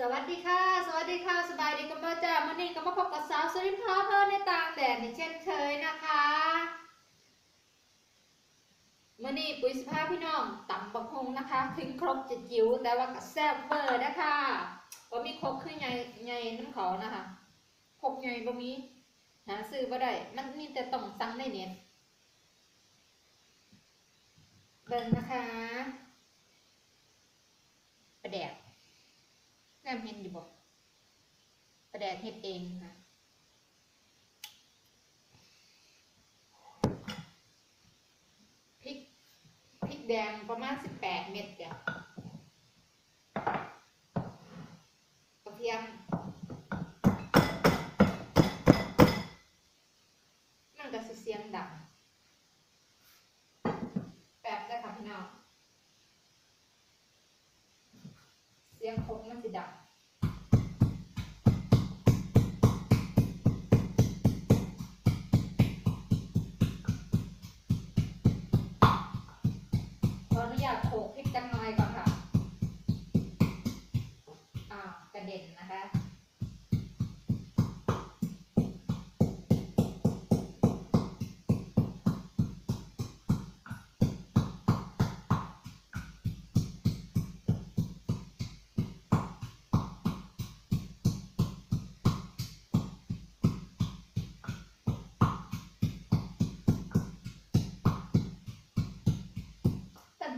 สวัสดีค่ะ สวัสดีค่ะสบายดีกันบ้างจ้ามื่อนี้ก็มาพบกับสาวสุรินทร์เพิ่มในต่างแดนอีกเช่นเคยนะคะมื่อนี้ปุ๋ยสภาพพี่น้องต่ำบักฮงนะคะ ถึงครบจะจิ๋วแต่ว่าก็แซ่บเวอร์นะคะว่ามีครบขึ้นใหญ่ใหญ่น้ำเขานะคะครบใหญ่บ่มีหาซื้อบ่ได้มันนี่แต่ต้องสั่งในเน็ตเบิ่งนะคะประแดก แนมเห็นอยู่บ่ประแดกเฮ็ดเองค่ะพริกพริกแดงประมาณสิบแปดเม็ดจ้ะกระเทียมมันก็สิเสียงดังแป๊บได้ค่ะพี่น้องเสียงครกมันสิดัง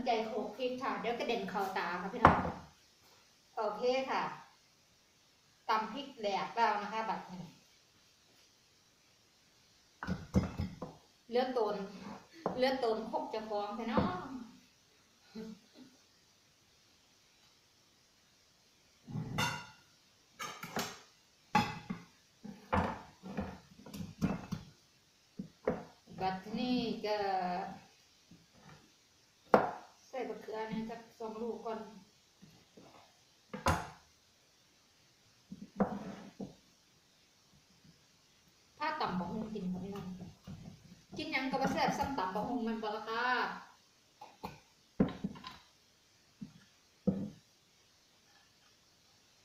ใจโขกพริกค่ะ เดี๋ยวกระเด็นเข้าตาค่ะพี่น้องโอเคค่ะตำพริกแหลกแล้วนะคะบัดนี้เลือดตนเลือดตนคกจะฟ้องพี่น้องบัดนี้ก็ ส่บะเขือเนี่จากสองลูกก่อนถ้าต่ำบะฮุงกินเขาไม่ได้กินยังก็มาแซ่บซ้ำต่ำบะฮุงมันบละค่ะ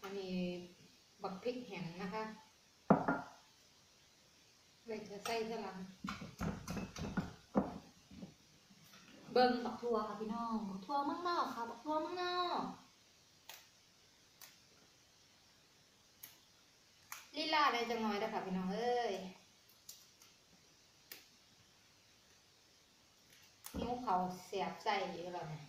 อันนี้บักพริกแห้งนะคะไว้จะใส่สลัง เบิ้งบักทั่วค่ะพี่น้องบักทั่วมั่งนอกค่ะบักทั่วมั่งนอกลีลาได้จังน้อยเด้อค่ะพี่น้องเอ้ยนิ้วเขาเสียบใส่อยู่แล้วเนี่ย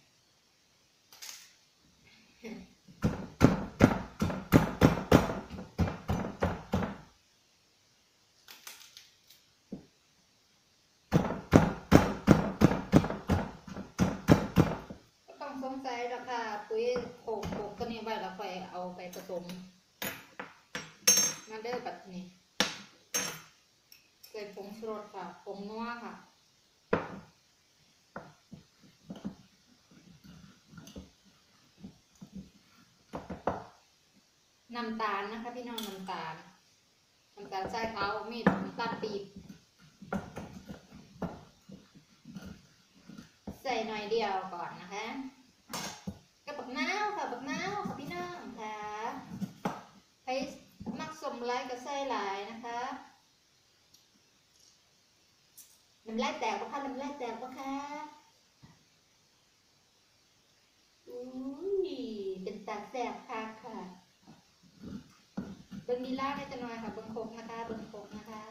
ก็ต้องสงสัยราคาปุ๋ยโขกโขกตัวนี้ไว้แล้วค่อยเอาไป ผสม มาเด้อบัดนี้ใส่ผงชูรสค่ะผงนัวค่ะน้ำตาลนะคะพี่น้องน้ำตาลน้ำตาลทรายขามีดน้ำตาลปี๊บใส่หน่อยเดียวก่อนนะคะกับบักนาวค่ะบักนาวค่ะพี่น้องค่ะ ใครมักสมไลายก็ใส่หลายนะคะน้ำลายแตกปะคะน้ำลายแตกปะคะอุ้ยเป็นตาแสบค่ะค่ะเบิ้งลีลาได้จะน่อยค่ะเบิ้งโคกนะคะเบิ้งโคกนะคะ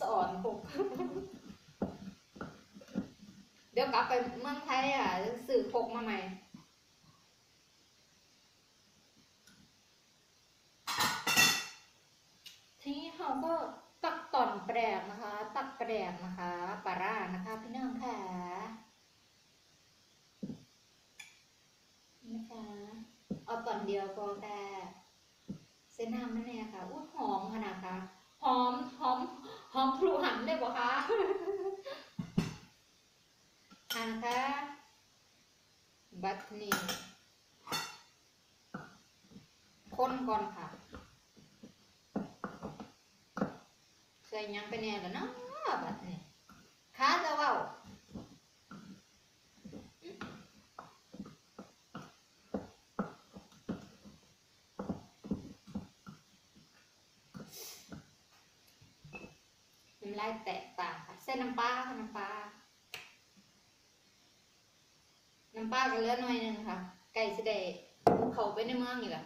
สอนโคกเดี๋ยวกลับไปเมืองไทยอะสื่อโคกมาใหม่ ทีนี้เรา ก็ตักต่อนแปรกนะคะ ตักแปรกนะคะปลาร่านะคะพี่น้องค่ะนะคะเอาตอนเดียวก็แต่เส้นน้ำนั่นเองค่ะอุ้ยหอมขนาดค่ะหอมหอมหอมพลูหันได้ปะคะอันนะคะบัตนี่คนก่อนค่ะ ยังเปแน่แล้วเนาะบัดนี้ขาจะว่าไล่แตะปากเส้นน้ำปลาค่ะน้ำปลาน้ำปลากันเลือหน่อยนึงค่ะ ไก่สิได้เขาไปในเมืองอยู่ละ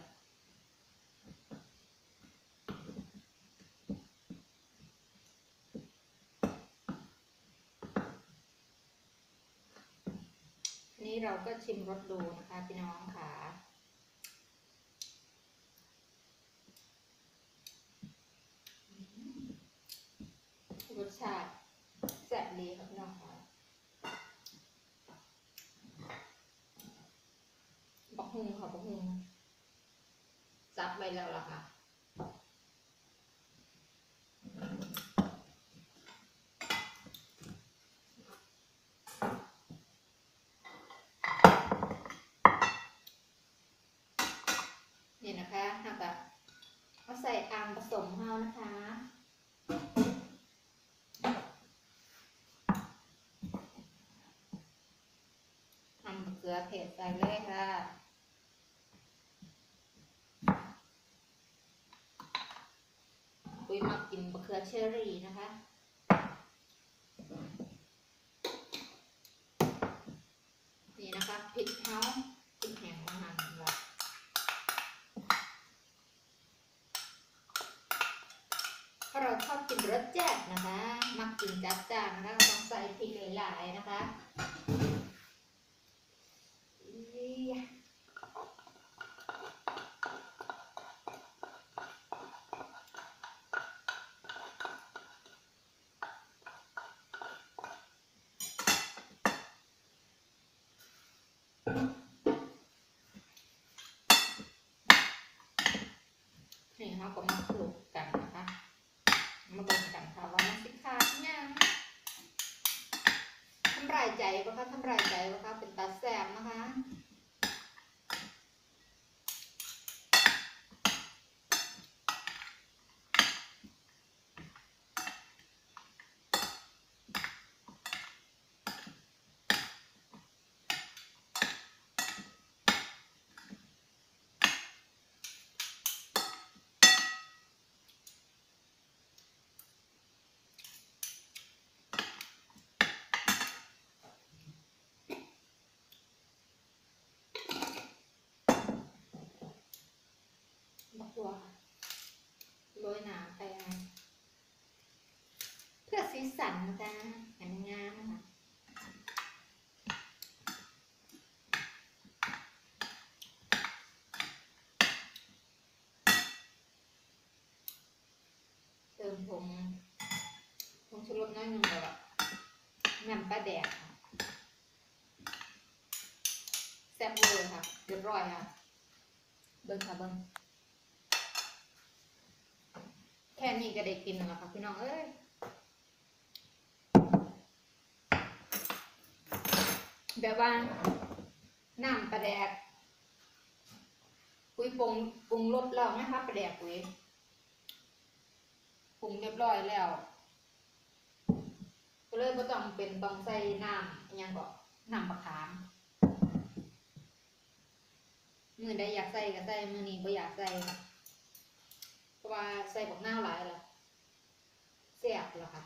นี้เราก็ชิมรสดูนะคะพี่น้องค่ะ รสชาติแซ่บดีครับพี่น้องค่ะบักฮุงค่ะบักฮุงซับไว้แล้วล่ะค่ะ นี่นะคะเราก็เอาใส่อามผสมเฮานะคะทำเกลือเผ็ดใส่เลยค่ะปุ้ยมากินมะเขือเชอรี่นะคะ นี่นะคะพริกเฮาพริกแห้งมาหั่นไว้ถ้าเราชอบกินรสจัดนะคะ มั กินจัดจ้านนะคะต้องใส่พริกหลายๆนะคะอีนี่เขาก็มาคลุกกันนะคะ มาเบิ่งกันค่ะว่ามันสิขาดยัง ทำรายใจปะคะทำรายใจปะคะเป็นตาแสบนะคะ บัวโรยหนาไปเพื่อสีสันนะคะห้มันงามนะคะเติมผงผงชูรสน้อยหนึ่งแล้วน้ำปลาแดกแซ่บเลยค่ะเรียบร้อยค่ะเบิ้งค่ะเบิ้งแค่ นี้ก็ได้กินแล้วค่ะพี่น้องเอ้ยแบบว่าน้ำปลาแดกปุ้ยปรุงปรุงรสแล้วนะคะปลาแดกปุ้ยปรุงเรียบร้อยแล้วก็เลยไม่ต้องเป็นต้องใส่น้ำอิหยังก็น้ำมะขามมือใดอยากใส่ก็ใส่มือนี้บ่อยากใส่ ราะว่าใส่บักนาวหลายละแซ่บล้วค่ะ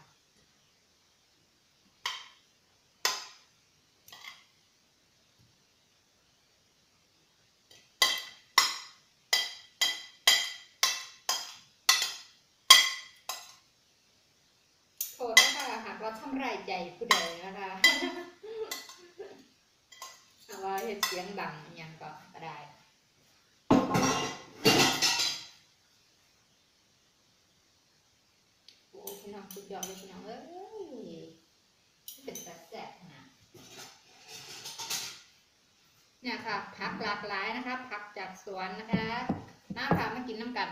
โทษนะคะหากเราทำไรายใจผู้ใดนะคะเอาว่าเห็นเสียงดังอหยังก็ได้ โอ้ พี่น้องสุดยอดเลยพี่น้องเอ้ยเป็นแซ่บๆนะเนี่ยค่ะผักหลากหลายนะคะผักจากสวนนะคะน้าค่ะมากินน้ำกัน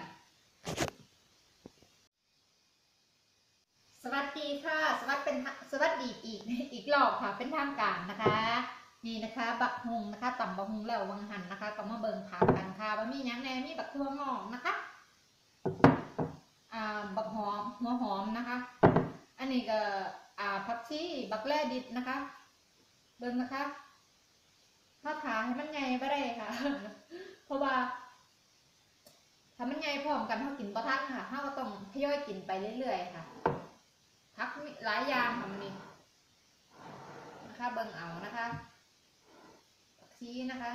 สวัสดีค่ะ สวัสดีเป็นสวัสดีอีกอีกรอบค่ะเป็นทางการนะคะ นี่นะคะบักฮุงนะคะต่ำบักฮุงแล้ววังหันนะคะ ก็มาเบิ่งผักกันค่ะว่ามีหยังแหน่มีบักทั่วงอกนะคะ อ่า บักหอม หัวหอมนะคะ อันนี้ก็ อ่า ผัก ชีบักแร่ดิบนะคะ เบิ่งนะคะถ้าถาให้มันใหญ่ไปได้ค่ะ เพราะว่าถ้ามันใหญ่พร้อมกันเท่ากินบ่ทันค่ะเท่าก็ต้องทยอยกินไปเรื่อยๆค่ะพักหลายอย่างค่ะมันนี่นะคะเบิ่งเอานะคะผักชีนะคะ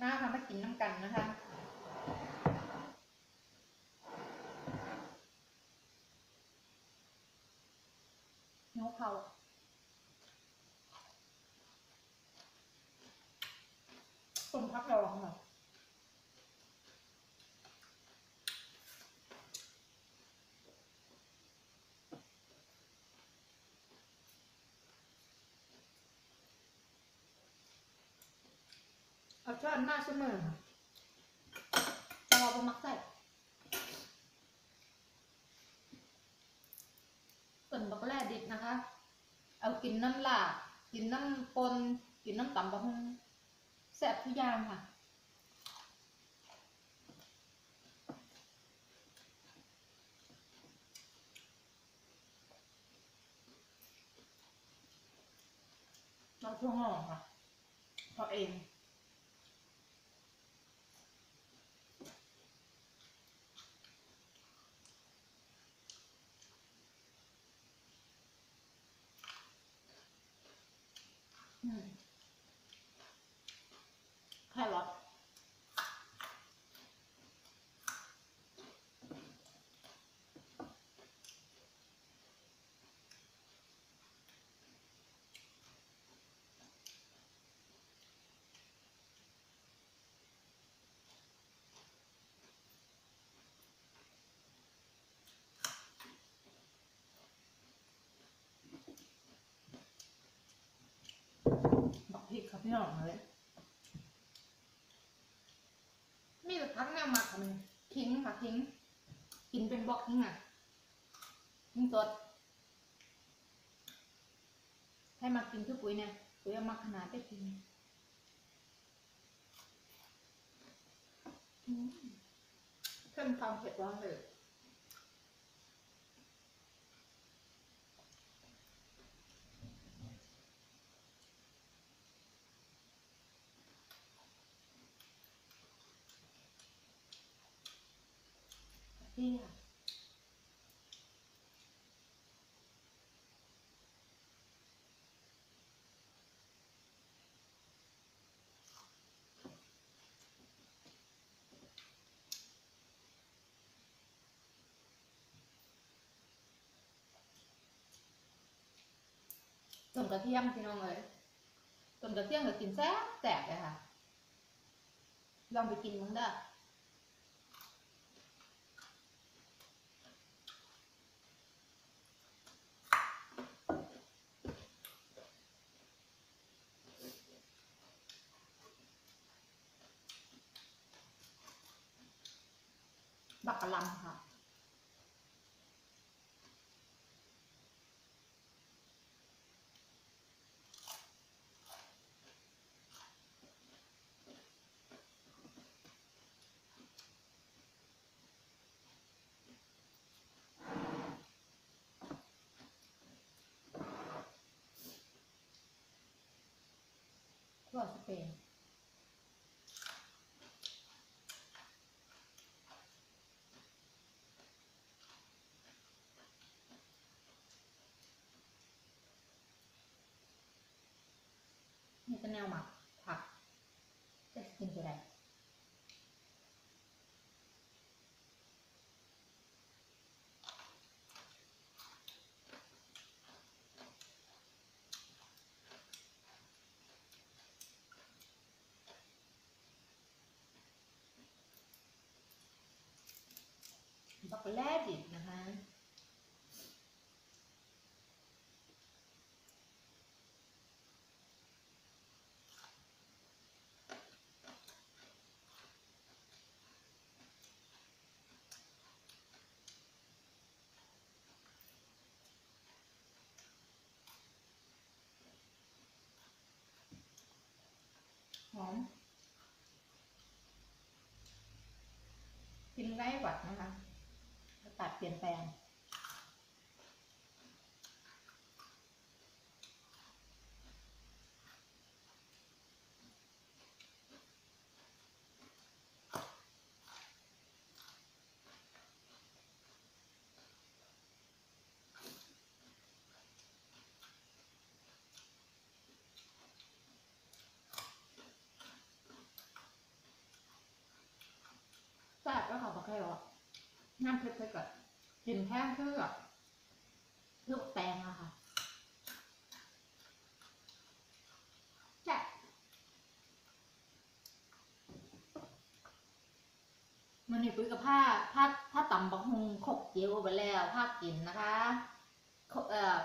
มาค่ะมากินน้ำกันนะคะ เนื้อเขาต้มพักรองค่ะ เอาช้อนมาเสมอค่ะแต่เราบ่มักใส่ส่วนบักแร่ดิบนะคะ เอากินน้ำลาบกินน้ำปนกินน้ำตำบะฮุงแซ่บทุกอย่างค่ะเราทั่วงอกค่ะเพราะเอง อืมแค่รอทบัก พี่น้องเลยมีแต่พักแนวหมักมันทิ้งค่ะทิ้ง กินเป็นบล็อกทิ้งอะทิ้งสดให้มากินคือปุ๋ยเนี่ยปุ๋ยเอามาขนาดได้กินเพิ่มความเผ็ดร้อนเลย นี่ค่ะต้นกระเทียมพี่น้องเลยต้นกระเทียมก็กินแซ่ บักกะลำค่ะทั่วสเปนนี่ก็แนวหมักผักจะกินจะได้ บักแร่ดิบนะคะ หอมกินไร้หวัดนะคะัดเปลี่ยนแปลงก็ขอบอก大，刚好不开了。 น้ำเผ็ดก่อนเห็นแค่เพื่อลูกแตงอะค่ะแจ๊ะมันนี่ปุ้ยกับผ้าผ้าผ้าต่ำบักฮงขกเจียวไปแล้วผ้ากินนะคะเอ่อ